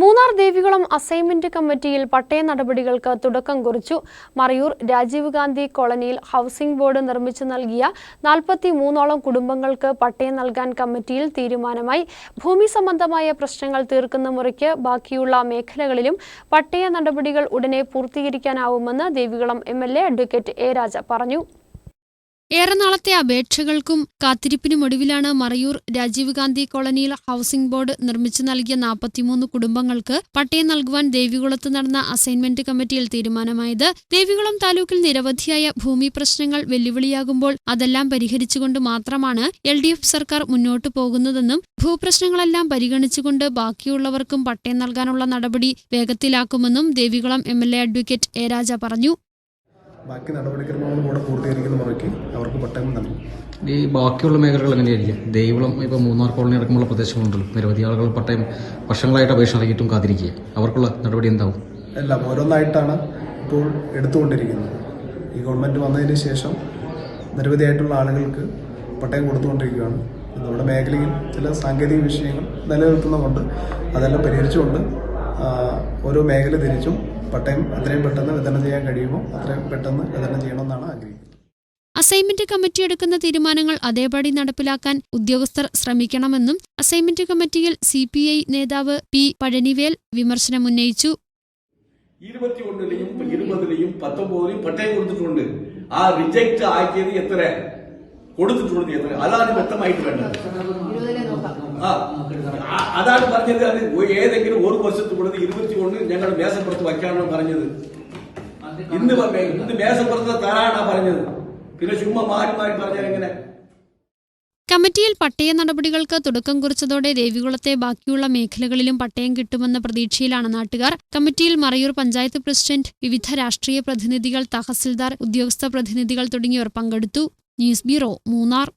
Munnar Devikulam assignment കമ്മിറ്റിയിൽ പട്ടയ നടപടികൾക്ക് തുടക്കം കുറിച്ചു. മറയൂർ രാജീവ് ഗാന്ധി കോളനിയിൽ ഹൗസിംഗ് ബോർഡ് നിർമ്മിച്ചു നൽകിയ നാൽപ്പത്തി മൂന്നോളം കുടുംബങ്ങൾക്ക് പട്ടയം നൽകാൻ കമ്മിറ്റിയിൽ തീരുമാനമായി. ഭൂമി സംബന്ധമായ പ്രശ്നങ്ങൾ തീർക്കുന്ന മുറയ്ക്ക് ബാക്കിയുള്ള മേഖലകളിലും പട്ടയ നടപടികൾ ഉടനെ പൂർത്തീകരിക്കാനാവുമെന്ന് Devikulam M L A advocate A Raja പറഞ്ഞു. ഏറെ നാളത്തെ അപേക്ഷകൾക്കും കാത്തിരിപ്പിനുമൊടുവിലാണ് മറയൂർ രാജീവ് ഗാന്ധി കോളനിയിൽ ഹൌസിംഗ് ബോർഡ് നിർമ്മിച്ചു നൽകിയ നാൽപ്പത്തിമൂന്ന് കുടുംബങ്ങൾക്ക് പട്ടയം നൽകുവാൻ ദേവികുളത്ത് നടന്ന അസൈൻമെന്റ് കമ്മിറ്റിയിൽ തീരുമാനമായത്. ദേവികുളം താലൂക്കിൽ നിരവധിയായ ഭൂമി പ്രശ്നങ്ങൾ വെല്ലുവിളിയാകുമ്പോൾ അതെല്ലാം പരിഹരിച്ചുകൊണ്ട് മാത്രമാണ് എൽ സർക്കാർ മുന്നോട്ടു പോകുന്നതെന്നും ഭൂപ്രശ്നങ്ങളെല്ലാം പരിഗണിച്ചുകൊണ്ട് ബാക്കിയുള്ളവർക്കും പട്ടയം നൽകാനുള്ള നടപടി വേഗത്തിലാക്കുമെന്നും Devikulam M L A advocate A Raja പറഞ്ഞു. ബാക്കി നടപടിക്രമങ്ങളും കൂടെ പൂർത്തീകരിക്കുന്ന മുറയ്ക്ക് അവർക്ക് പട്ടയം നൽകും ഈ ബാക്കിയുള്ള മേഖലകൾ എങ്ങനെയായിരിക്കും? ദൈവളം ഇപ്പോൾ മൂന്നാർ കോളനി അടക്കമുള്ള പ്രദേശങ്ങളുണ്ടല്ലോ. നിരവധി ആളുകൾ പട്ടയം വർഷങ്ങളായിട്ട് അപേക്ഷ നൽകിയിട്ടും കാത്തിരിക്കുക അവർക്കുള്ള നടപടി എന്താവും? എല്ലാം ഓരോന്നായിട്ടാണ് ഇപ്പോൾ എടുത്തുകൊണ്ടിരിക്കുന്നത്. ഈ ഗവൺമെന്റ് വന്നതിന് ശേഷം നിരവധിയായിട്ടുള്ള ആളുകൾക്ക് പട്ടയം കൊടുത്തുകൊണ്ടിരിക്കുകയാണ്. നമ്മുടെ മേഖലയിൽ ചില സാങ്കേതിക വിഷയങ്ങൾ നിലനിൽക്കുന്നതുകൊണ്ട് അതെല്ലാം പരിഹരിച്ചുകൊണ്ട് ഓരോ മേഖല തിരിച്ചും പട്ടയം എത്രയും പെട്ടെന്ന് വിതരണം ചെയ്യാൻ കഴിയുമോ? അത്രയും പെട്ടെന്ന് വിതരണം ചെയ്യണമെന്നാണ് ആഗ്രഹിക്കുന്നത്. അസൈൻമെന്റ് കമ്മിറ്റി എടുക്കുന്ന തീരുമാനങ്ങൾ അതേപടി നടപ്പിലാക്കാൻ ഉദ്യോഗസ്ഥർ ശ്രമിക്കണമെന്നും അസൈൻമെന്റ് കമ്മിറ്റിയിൽ സി പി ഐ നേതാവ് പി പഴനിവേൽ വിമർശനമുന്നയിച്ചു ഇരുപത്തി ഒന്നിലെയും ഇരുപതിലെയും പത്തൊമ്പതിലെയും പട്ടയം കൊടുത്തിട്ടുണ്ട്. ആ റിജക്ട് ആക്കിയത് എത്ര? കൊടുത്തിട്ടുണ്ട് എത്ര? അതാണ് വ്യക്തമായിട്ട് വേണ്ടത്. ആ, അതാണ് പറഞ്ഞത് അത് ഏതെങ്കിലും ഒരു വർഷത്തിൽ കൂടുതൽ ഇരുപത്തി ഒന്ന് ഞങ്ങൾ മേശപ്പുറത്ത് വയ്ക്കാനാണ് പറഞ്ഞത്. ഇന്ന് ഇന്ന് മേശപ്പുറത്ത് തരാനാ പറഞ്ഞത്. പിന്നെ ചുമ്മാ മാറി മാറി പറഞ്ഞാൽ എങ്ങനെ? കമ്മിറ്റിയിൽ പട്ടയ നടപടികൾക്ക് തുടക്കം കുറിച്ചതോടെ ദേവികുളത്തെ ബാക്കിയുള്ള മേഖലകളിലും പട്ടയം കിട്ടുമെന്ന പ്രതീക്ഷയിലാണ് നാട്ടുകാർ. കമ്മിറ്റിയിൽ മറയൂർ പഞ്ചായത്ത് പ്രസിഡന്റ് വിവിധ രാഷ്ട്രീയ പ്രതിനിധികൾ തഹസിൽദാർ ഉദ്യോഗസ്ഥ പ്രതിനിധികൾ തുടങ്ങിയവർ പങ്കെടുത്തു. News bureau Munnar.